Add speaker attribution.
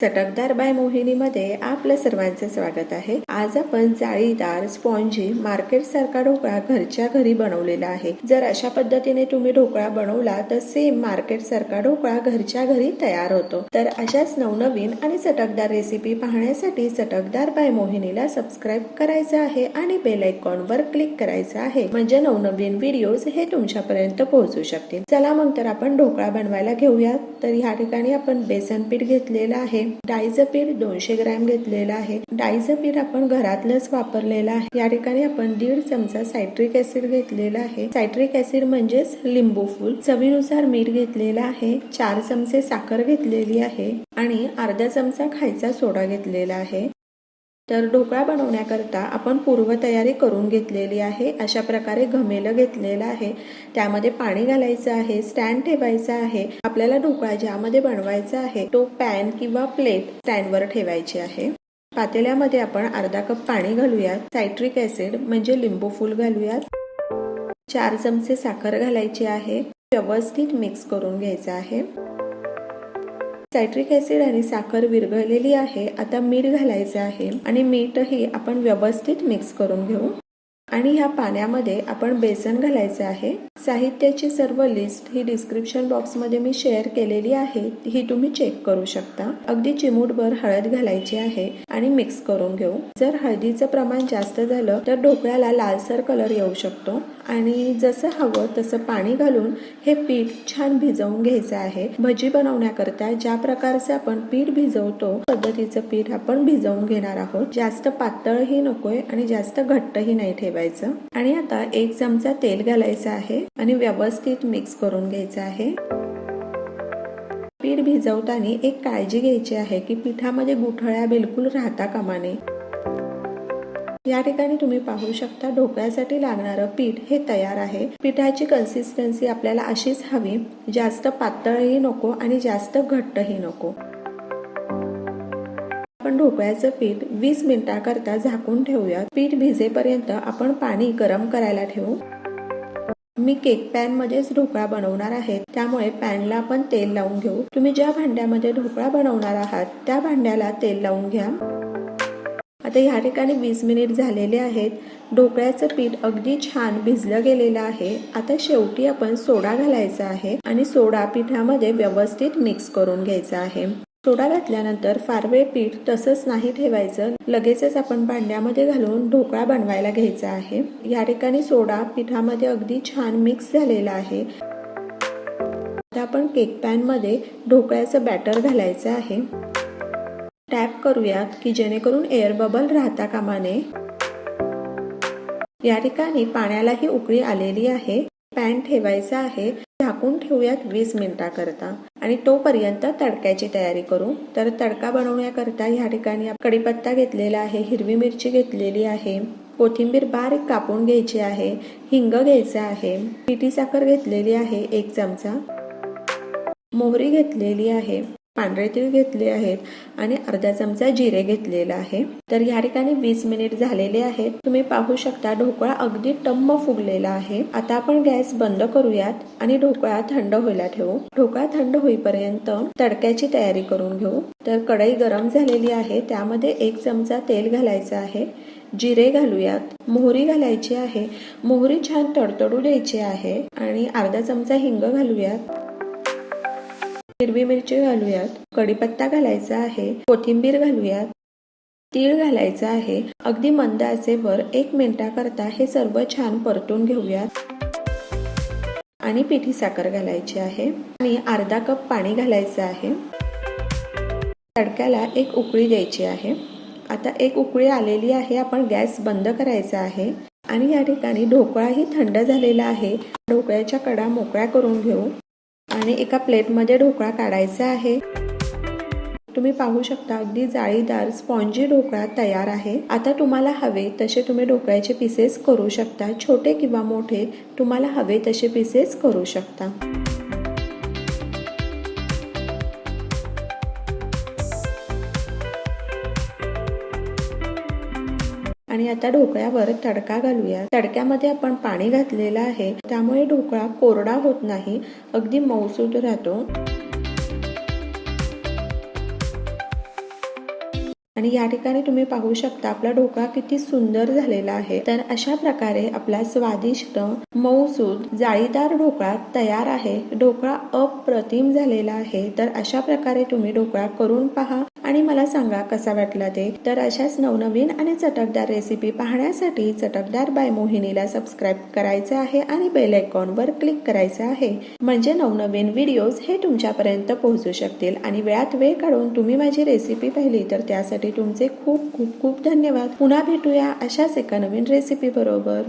Speaker 1: चटकदार बाय मोहिनीमध्ये आपलं सर्वांचं स्वागत आहे. आज आपण जाळीदार स्पॉन्जी मार्केट सारखा ढोकळा घरच्या घरी बनवलेला आहे. जर अशा पद्धतीने तुम्ही ढोकळा बनवला तर सेम मार्केट सारखा ढोकळा घरच्या घरी तयार होतो. तर अशाच नवनवीन आणि चटकदार रेसिपी पाहण्यासाठी चटकदार बाय मोहिनीला सबस्क्राईब करायचं आहे आणि बेल आयकॉन वर क्लिक करायचं आहे. म्हणजे नवनवीन व्हिडिओज हे तुमच्यापर्यंत पोहोचू शकतील. चला मग तर आपण ढोकळा बनवायला घेऊयात तर ह्या ठिकाणी आपण बेसन पीठ घेतलेलं आहे. डाळीचं पीठ दोनशे ग्रॅम घेतलेलं आहे. डाळीचं पीठ आपण घरातलंच वापरलेलं आहे. या ठिकाणी आपण दीड चमचा सायट्रिक ऍसिड घेतलेला आहे. सायट्रिक ऍसिड म्हणजेच लिंबू फूल. चवीनुसार मीठ घेतलेलं आहे. चार चमचे साखर घेतलेली आहे. आणि अर्धा चमचा खायचा सोडा घेतलेला आहे. तर ढोकळा बनवण्याकरता आपण पूर्वतयारी करून घेतलेली आहे. अशा प्रकारे घमेलं घेतलेलं आहे. त्यामध्ये पाणी घालायचं आहे. स्टँड ठेवायचा आहे. आपल्याला ढोकळा ज्यामध्ये बनवायचा आहे तो पॅन किंवा प्लेट स्टँडवर ठेवायची आहे. पातेल्यामध्ये आपण अर्धा कप पाणी घालूयात. सायट्रिक ऍसिड म्हणजे लिंबू फूल घालूयात. चार चमचे साखर घालायची आहे. व्यवस्थित मिक्स करून घ्यायचं आहे. सायट्रिक ॲसिड आणि साखर विरघळलेली आहे. आता मीठ घालायचं आहे आणि मीठही आपण व्यवस्थित मिक्स करून घेऊ. आणि ह्या पाण्यामध्ये आपण बेसन घालायचं आहे. साहित्याची सर्व लिस्ट ही डिस्क्रिप्शन बॉक्समध्ये मी शेअर केलेली आहे. ही तुम्ही चेक करू शकता. अगदी चिमूटभर हळद घालायची आहे. आणि मिक्स करून घेऊ. जर हळदीचं प्रमाण जास्त झालं तर ढोकळ्याला लालसर कलर येऊ शकतो. आणि जसं हवं तसं पाणी घालून हे पीठ छान भिजवून घ्यायचं आहे. भजी बनवण्याकरता ज्या प्रकारचं आपण पीठ भिजवतो पद्धतीचं पीठ आपण भिजवून घेणार आहोत. जास्त पातळही नकोय आणि जास्त घट्टही नाही ठेवायचं. आणि आता एक चमचा तेल घालायचं आहे आणि व्यवस्थित मिक्स करून घ्यायचं आहे. पीठ भिजवताना एक काळजी घ्यायची आहे की पिठामध्ये गुठळ्या बिलकुल राहता कामा नये. या ठिकाणी तुम्ही पाहू शकता ढोकळ्यासाठी लागणारं पीठ हे तयार आहे. पिठाची कन्सिस्टन्सी आपल्याला अशीच हवी जास्त पातळही नको आणि जास्त घट्टही नको. आपण ढोकळ्याचं पीठ वीस मिनिटाकरता झाकून ठेवूया पीठ भिजेपर्यंत आपण पाणी गरम करायला ठेवू. मी केक पॅन मध्येच ढोकळा बनवणार आहे. त्यामुळे पॅनला आपण तेल लावून घेऊ. तुम्ही ज्या भांड्यामध्ये ढोकळा बनवणार आहात त्या भांड्याला तेल लावून घ्या. आता ह्या ठिकाणी वीस मिनिट झालेले आहेत. ढोकळ्याचं पीठ अगदी छान भिजलं गेलेलं आहे. आता शेवटी आपण सोडा घालायचा आहे आणि सोडा पिठामध्ये व्यवस्थित मिक्स करून घ्यायचा आहे. सोडा घातल्यानंतर फारवे पीठ तसंच नाही ठेवायचं. लगेचच आपण भांड्यामध्ये घालून ढोकळा बनवायला घ्यायचा आहे. या ठिकाणी सोडा पिठामध्ये अगदी छान मिक्स झालेला आहे. आता आपण केक पॅनमध्ये ढोकळ्याचं बॅटर घालायचं आहे. टॅप करूयात की जेणेकरून एअर बबल राहता कामा नये. या ठिकाणी पाण्यालाही उकळी आलेली आहे. पॅन ठेवायचा आहे झाकून ठेवूयात वीस मिनिटाकरता. आणि तोपर्यंत तडक्याची तयारी करू. तर तडका बनवण्याकरता ह्या ठिकाणी कढीपत्ता घेतलेला आहे हिरवी मिरची घेतलेली आहे कोथिंबीर बारीक कापून घ्यायची आहे हिंग घ्यायचं आहे पिठी साखर घेतलेली आहे एक चमचा मोहरी घेतलेली आहे. पांढरे तीळ घेतले आहेत आणि अर्धा चमचा जिरे घेतलेला आहे. तर ह्या ठिकाणी वीस मिनिट झालेले आहेत. तुम्ही पाहू शकता ढोकळा अगदी टम्म फुगलेला आहे. आता आपण गॅस बंद करूयात आणि ढोकळा थंड व्हायला ठेवू. ढोकळा थंड होईपर्यंत तडक्याची तयारी करून घेऊ. तर कढई गरम झालेली आहे. त्यामध्ये एक चमचा तेल घालायचं आहे. जिरे घालूयात. मोहरी घालायची आहे. मोहरी छान तडतडू द्यायची आहे. आणि अर्धा चमचा हिंग घालूयात. हिरवी मिरची घालूयात. कढीपत्ता घालायचा आहे. कोथिंबीर घालूयात. तीळ घालायचं आहे. अगदी मंद आचेवर एक मिनिटाकरता हे सर्व छान परतून घेऊयात. आणि पिठी साखर घालायची आहे. आणि अर्धा कप पाणी घालायचं आहे. तडक्याला एक उकळी द्यायची आहे. आता एक उकळी आलेली आहे. आपण गॅस बंद करायचा आहे. आणि या ठिकाणी ढोकळाही थंड झालेला आहे. ढोकळ्याच्या कडा मोकळ्या करून घेऊ. आणि एका प्लेटमध्ये ढोकळा काढायचा आहे. तुम्ही पाहू शकता अगदी जाळीदार स्पॉन्जी ढोकळा तयार आहे. आता तुम्हाला हवे तसे तुम्ही ढोकळ्याचे पीसेस करू शकता. छोटे किंवा मोठे तुम्हाला हवे तसे पीसेस करू शकता. आणि आता ढोकळ्यावर तडका घालूया. तडक्यामध्ये आपण पाणी घातलेलं आहे. त्यामुळे ढोकळा कोरडा होत नाही. अगदी मऊसूद राहतो. आणि या ठिकाणी तुम्ही पाहू शकता आपला ढोकळा किती सुंदर झालेला आहे. तर अशा प्रकारे आपला स्वादिष्ट मऊसूद जाळीदार ढोकळा तयार आहे. ढोकळा अप्रतिम झालेला आहे. तर अशा प्रकारे तुम्ही ढोकळा करून पहा. आणि मला सांगा कसा वाटला ते? तर अशाच नवनवीन आणि चटकदार रेसिपी पाहण्यासाठी चटकदार बाय मोहिनीला सबस्क्राईब करायचं आहे आणि बेल आयकॉनवर क्लिक करायचं आहे. म्हणजे नवनवीन व्हिडिओज हे तुमच्यापर्यंत पोहोचू शकतील. आणि वेळात वेळ काढून तुम्ही माझी रेसिपी पाहिली तर त्यासाठी तुमचे खूप खूप खूप धन्यवाद. पुन्हा भेटूया अशाच एका नवीन रेसिपी बरोबर.